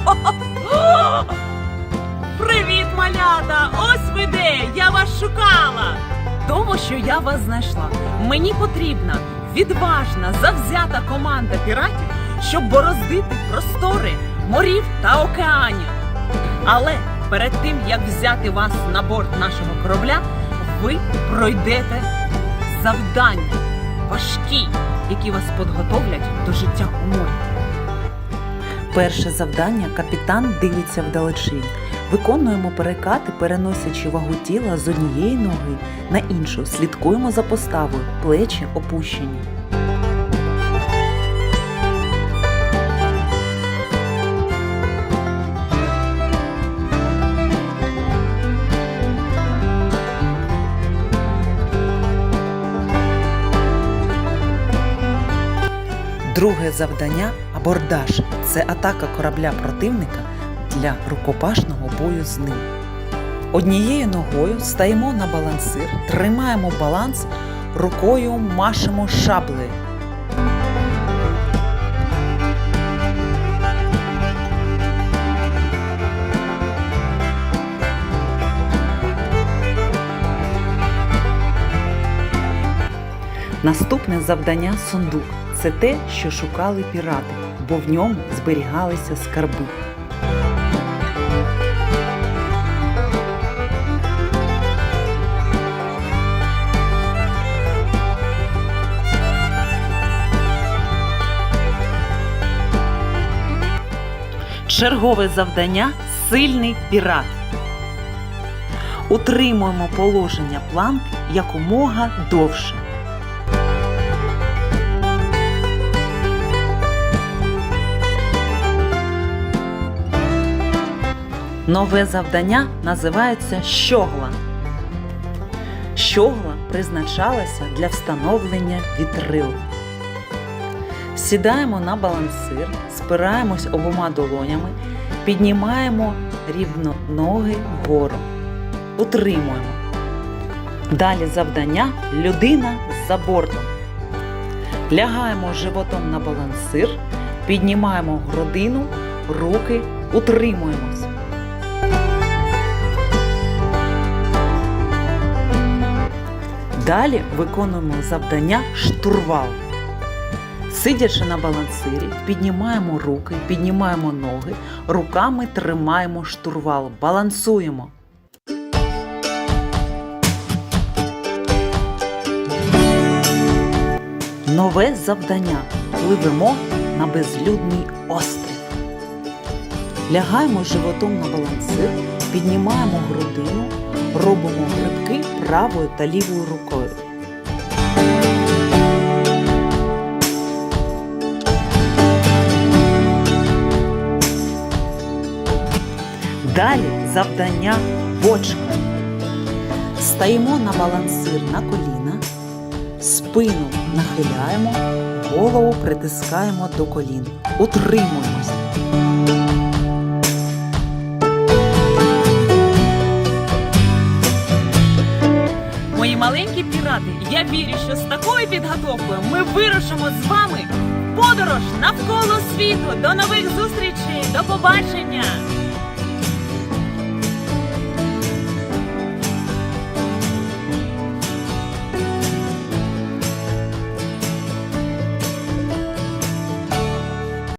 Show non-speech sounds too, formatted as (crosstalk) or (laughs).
(laughs) Привіт, малята! Ось ви де! Я вас шукала! Тому що я вас знайшла. Мені потрібна відважна, завзята команда піратів, щоб бороздити простори морів та океанів. Але перед тим як взяти вас на борт нашого корабля, ви пройдете завдання важкі, які вас підготовлять до життя у морі. Перше завдання капітан дивиться вдалечінь. Виконуємо перекати, переносячи вагу тіла з однієї ноги на іншу. Слідкуємо за поставою, плечі опущені. Друге завдання абордаж. Це атака корабля противника для рукопашного бою з ним. Однією ногою стаємо на балансир, тримаємо баланс, рукою машемо шаблею. Наступне завдання сундук. Це те, що шукали пірати, бо в ньому зберігалися скарби. Чергове завдання сильний пірат. Утримуємо положення планки якомога довше. Нове завдання називається щогла. Щогла призначалася для встановлення вітрил. Сідаємо на балансир, спираємось обома долонями, піднімаємо рівно ноги вгору. Утримуємо. Далі завдання людина за бортом. Лягаємо животом на балансир, піднімаємо грудину, руки, утримуємось. Далі виконуємо завдання штурвал. Сидячи на балансирі, піднімаємо руки, піднімаємо ноги, руками тримаємо штурвал, балансуємо. Нове завдання. Пливемо на безлюдний острів. Лягаємо животом на балансир, піднімаємо грудину, робимо грибки правою та лівою рукою. Далі завдання бочка. Стаємо на балансир на коліна, спину нахиляємо, голову притискаємо до колін. Утримуємося. Мої маленькі пірати, я вірю, що з такою підготовкою ми вирушимо з вами подорож навколо світу. До нових зустрічей, до побачення!